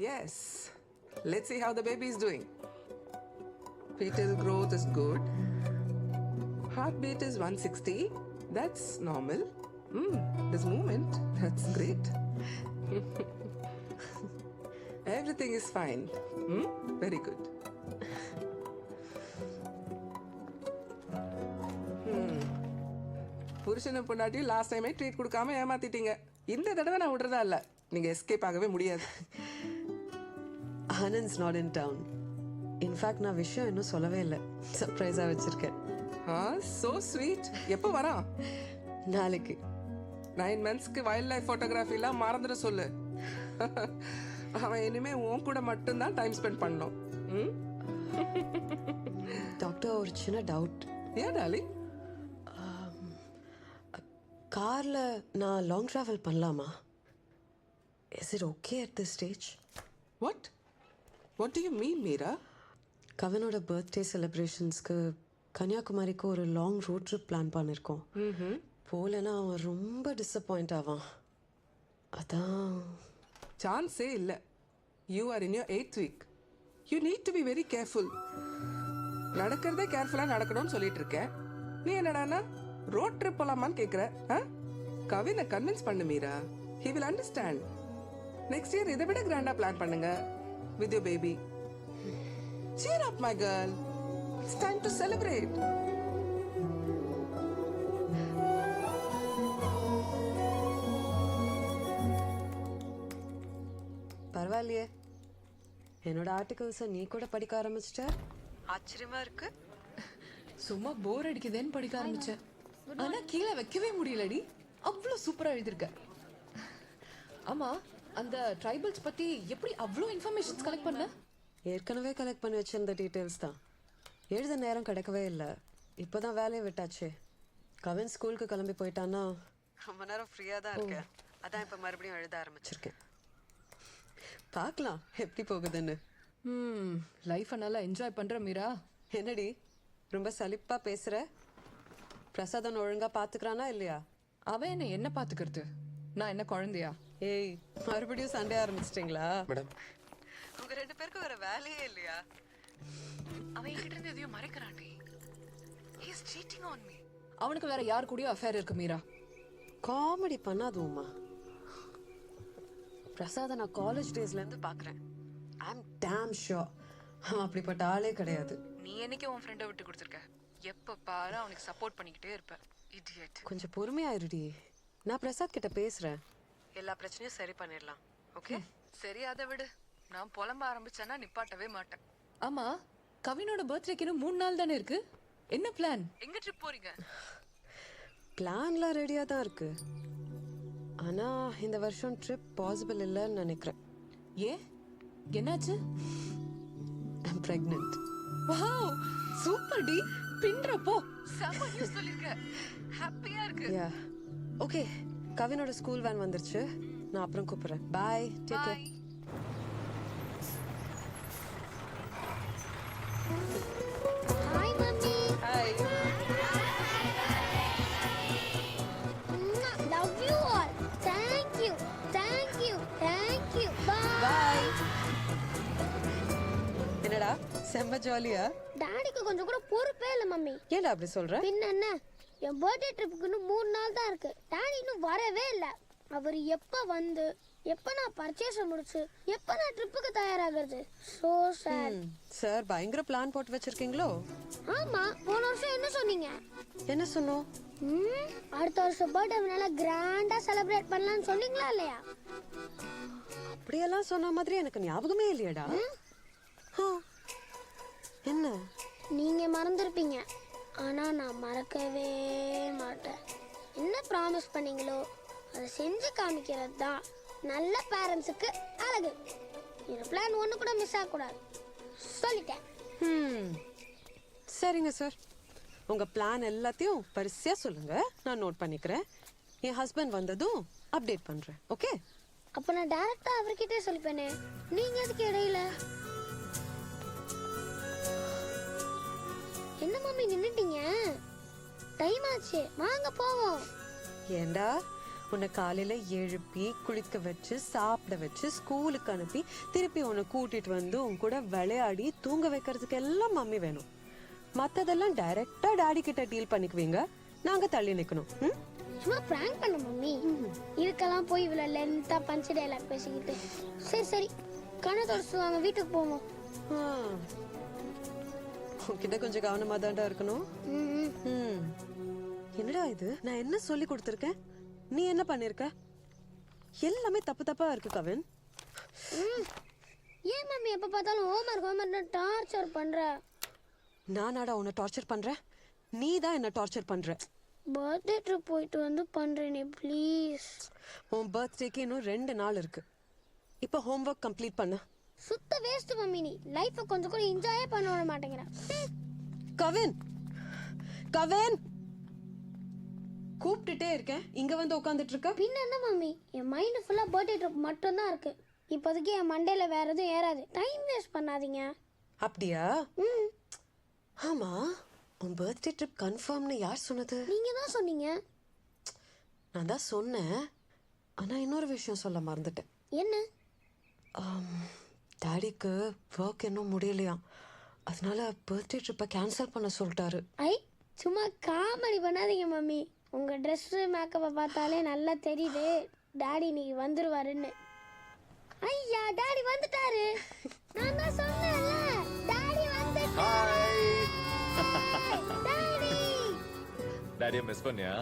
Yes. Let's see how the baby is doing. Fetal growth is good. Heartbeat is 160. That's normal. Mm, this movement, that's great. Everything is fine. Mm, very good. புருஷனை பொண்டாட்டியும் last டைமே treat கொடுக்காம ஏமாத்திட்டீங்க இந்த தடவை நான் விடுறதா இல்லை நீங்கள் எஸ்கேப் ஆகவே முடியாது Anand's not in town in fact நான் விஷயம் இன்னும் சொல்லவே இல்லை. சர்ப்ரைஸாக வச்சுருக்கேன். ஆ சோ ஸ்வீட் எப்போ வரான் நாளைக்கு. நைன் மந்த்ஸ்க்கு வைல்ட் லைஃப் ஃபோட்டோகிராஃபிலாம் மறந்துட சொல்லு. அவன் இனிமே உன் கூட மட்டும்தான் டைம் ஸ்பெண்ட் பண்ணணும் ம்? டாக்டர் ஒரு சின்ன டவுட் ஏன் டாலிங் காரில் நான் லாங் ட்ராவல் பண்ணலாமா? Is it okay at this stage what what do you mean Meera கவனோட birthday செலிப்ரேஷன்ஸ்க்கு கன்னியாகுமரிக்கு ஒரு லாங் ரோட் ட்ரிப் பிளான் பண்ணியிருக்கோம் போகலன்னா அவன் ரொம்ப டிசப்பாயிண்ட் ஆவான். அதான். சான்ஸே இல்லை. You are in your eighth week you need to be very careful நடக்கிறதே கேர்ஃபுல்லாக நடக்கணும்னு சொல்லிட்டு இருக்கேன் நீ என்னடானா ரோட் ட்ரிப் போலாமான்னு கேட்குற ஆ? கவினை கன்வின்ஸ் பண்ணு Meera he will understand next year இதை விட கிராண்டாக பிளான் பண்ணுங்க. With you baby cheer up my girl. It's time to celebrate. பரவாயில்லையே. என்னோட ஆர்டிகல்ஸை நீ கூட படிக்க ஆரம்பிச்சிட்ட? ஆச்சரியமா இருக்கு. சும்மா போர் அடிக்குதேன்னு படிக்க ஆரம்பிச்சேன் ஆனா கீழே வைக்கவே முடியலடி. அவ்வளோ சூப்பரா எழுதிருக்க ஆமா அந்த ட்ரைபல்ஸ் பத்தி எப்படி அவ்வளோ இன்ஃபர்மேஷன்ஸ் கலெக்ட் பண்ண? ஏற்கனவே கலெக்ட் பண்ணி வச்சிருந்த டீட்டெயில்ஸ் தான். எழுத நேரம் கிடைக்கவே இல்லை. இப்போதான் வேலையை விட்டாச்சே. கவின் ஸ்கூலுக்கு கிளம்பி போயிட்டான்னா? ரொம்ப நேரம் ஃப்ரீயாக தான் இருக்கேன். அதான் இப்போ மறுபடியும் எழுத ஆரம்பிச்சிருக்கேன். பார்க்கலாம். எப்படி போகுதுன்னு? ம் லைஃப்பை நல்லா என்ஜாய் பண்ற மீரா. என்னடி? ரொம்ப சலிப்பா பேசுற? பிரசாதன் ஒழுங்கா பாத்துக்கிறானா இல்லையா? அவன் என்ன என்ன பாத்துக்கிறது? நான் என்ன குழந்தையா? ஏய் மறுபடியும் சண்டே ஆரம்பிச்சிட்டிங்களா? மேடம். உங்க ரெண்டு பேருக்கு வேற வேலையே இல்லையா? அவன் என்கிட்ட இருந்து எதையும் மறைக்கிறான்டி. ஹீஸ் சீட்டிங் ஆன் மீ அவனுக்கு வேற யார் கூடயோ அஃபேர் இருக்கு மீரா. காமெடி பண்ணாது உமா பிரசாத நான் காலேஜ் டேஸ்ல இருந்து பாக்குறேன். ஐ அம் டேம் ஷோர் அவன் அப்படிப்பட்ட ஆளே கிடையாது. நீ என்னைக்கு உன் ஃப்ரெண்டை விட்டு கொடுத்துருக்க? எப்ப பாரு அவனுக்கு சப்போர்ட் பண்ணிக்கிட்டே இருப்ப. இடியட் கொஞ்சம் பொறுமையாயிருடி. நான் பிரசாத் கிட்ட பேசுறேன். எல்லா பிரச்சனையும் சரி பண்ணிடலாம் ஓகே? சரி அதை விடு. நான் புலம்ப ஆரம்பிச்சேன்னா நிப்பாட்டவே மாட்டேன். ஆமா கவினோட பர்த்டேக்கு இன்னும் மூணு நாள் தானே இருக்கு? என்ன பிளான் எங்க ட்ரிப் போறீங்க? பிளான்லாம் ரெடியா தான் இருக்கு. ஆனா இந்த வருஷம் ட்ரிப் பாசிபிள் இல்லைன்னு நினைக்கிறேன். ஏன்? என்னாச்சு? ஐம் பிரெக்னென்ட் வாவ் சூப்பர் டி. பின்றப்போ. செம்ம நியூஸ் சொல்லிருக்க. ஹாப்பியா இருக்கு. யா ஓகே கவினோட ஸ்கூல் வேன் வந்துருச்சு. நான் அப்புறம் கூப்பிடுறேன். பாய் டேக் கேர் என்னடா செம்ம ஜாலியா டாடிக்கு கொஞ்சம் கூட பொறுப்பே இல்லை மம்மி ஏன்டா அப்படி சொல்ற? பின்ன என்ன? என் பர்த்டே ட்ரிப்புக்கு இன்னும் மூணு நாள் இன்னும் வரவே இல்லை. அவர் எப்போ வந்து எப்போ நான் பர்ச்சேஸ் முடிச்சு எப்போ நான் ட்ரிப்புக்கு தயாராகிறது? ஸோ சேட் சார் பயங்கர பிளான் போட்டு வச்சிருக்கீங்களோ? ஆமா போன வருஷம் என்ன சொன்னீங்க? என்ன சொன்னோம்? அடுத்த வருஷம் பர்த்டே நல்லா கிராண்டா செலிப்ரேட் பண்ணலாம்னு சொன்னீங்களா இல்லையா? அப்படியெல்லாம் சொன்ன மாதிரி எனக்கு ஞாபகமே இல்லையடா. என்ன? நீங்க மறந்துருப்பீங்க. ஆனா நான் மறக்கவே மாட்டேன். என்ன ப்ராமிஸ் பண்ணீங்களோ அதை செஞ்சு காமிக்கிறது தான் நல்ல பேரண்ட்ஸுக்கு அழகு. இந்த பிளான் ஒன்று கூட மிஸ் ஆகக்கூடாது. சொல்லிட்டேன். ம் சரிங்க சார் உங்க பிளான் எல்லாத்தையும் பரிசையா சொல்லுங்க. நான் நோட் பண்ணிக்கிறேன். என் ஹஸ்பண்ட் வந்ததும் அப்டேட் பண்றேன். ஓகே அப்போ நான் டேரக்டா அவர்கிட்டே சொல்லிப்பேனே. நீங்க எதுக்கு இடையில? என்ன மம்மி நின்னுட்டீங்க? டைம் ஆச்சு வாங்க போவோம். ஏண்டா? உன்னை காலையில எழுப்பி குளிக்க வச்சு சாப்பிட வச்சு ஸ்கூலுக்கு அனுப்பி திருப்பி உன்னை கூட்டிட்டு வந்து உன் கூட விளையாடி தூங்க வைக்கிறதுக்கு எல்லாம் மம்மி வேணும். மத்ததெல்லாம் டைரக்டா டாடி கிட்ட டீல் பண்ணிக்குவீங்க. நாங்க தள்ளி நிக்கணும்? சும்மா பிராங்க் பண்ண மம்மி. இதுக்கெல்லாம் போய் இவ்வளோ லென்த்தா பஞ்சு டைலாக் பேசிக்கிட்டு. சரி சரி. கண்ணை தொடச்சு வாங்க வீட்டுக்கு போவோம். ஆ. உன்கிட்ட கொஞ்சம் கவனமா தான்டா இருக்கணும் ம். என்னடா இது? நான் என்ன சொல்லி கொடுத்துருக்கேன்? நீ என்ன பண்ணிருக்க? எல்லாமே தப்பு தப்பா இருக்கு கவின். ம். ஏன் மம்மி எப்போ பார்த்தாலும் ஹோம்ஒர்க் ஹோம்ஒர்க் டார்ச்சர் பண்ற? நானாடா உன்னை டார்ச்சர் பண்றேன் நீ தான் என்ன டார்ச்சர் பண்ற. பர்த்டே ட்ரிப் போயிட்டு வந்து பண்றேனே ப்ளீஸ் உன் பர்த்டேக்கு இன்னும் ரெண்டு நாள் இருக்கு. இப்போ ஹோம்ஒர்க் கம்ப்ளீட் பண்ண. சுத்த வேஸ்ட் மம்மி நீ. லைஃப்பை கொஞ்சம் கூட என்ஜாயே பண்ண விட மாட்டேங்கிற. கவின். கவின். கூப்பிட்டுட்டே இருக்கேன். இங்க வந்து உட்காந்துட்டு இருக்க. பின்ன என்ன மம்மி? என் மைண்டு ஃபுல்லாக பர்த்டே ட்ரிப் மட்டும்தான் இருக்கு. இப்போதைக்கு என் மண்டையில வேற எதுவும் ஏறாது. டைம் வேஸ்ட் பண்ணாதீங்க. அப்படியா? ம். ஆமா. உன் பர்த்டே ட்ரிப் கன்ஃபார்ம்னு யார் சொன்னது? நீங்க தான் சொன்னீங்க. நான் தான் சொன்னேன். ஆனா இன்னொரு விஷயம் சொல்ல மறந்துட்டேன். என்ன? டாடிக்கு ஒர்க் இன்னும் முடியலையாம் அதனால பர்த்டே ட்ரிப்பை கேன்சல் பண்ண சொல்லிட்டாரு. ஐ சும்மா காமெடி பண்ணாதீங்க மம்மி. உங்க ட்ரெஸ் மேக்கப்பை பார்த்தாலே நல்லா தெரியுது. டாடி இன்னைக்கு வந்துருவாருன்னு. ஐயா டாடி வந்துட்டாரு. நான் தான் சொன்னேன்ல. டாடி வந்துட்டாரு. டாடி டாடியை மிஸ் பண்ணியா?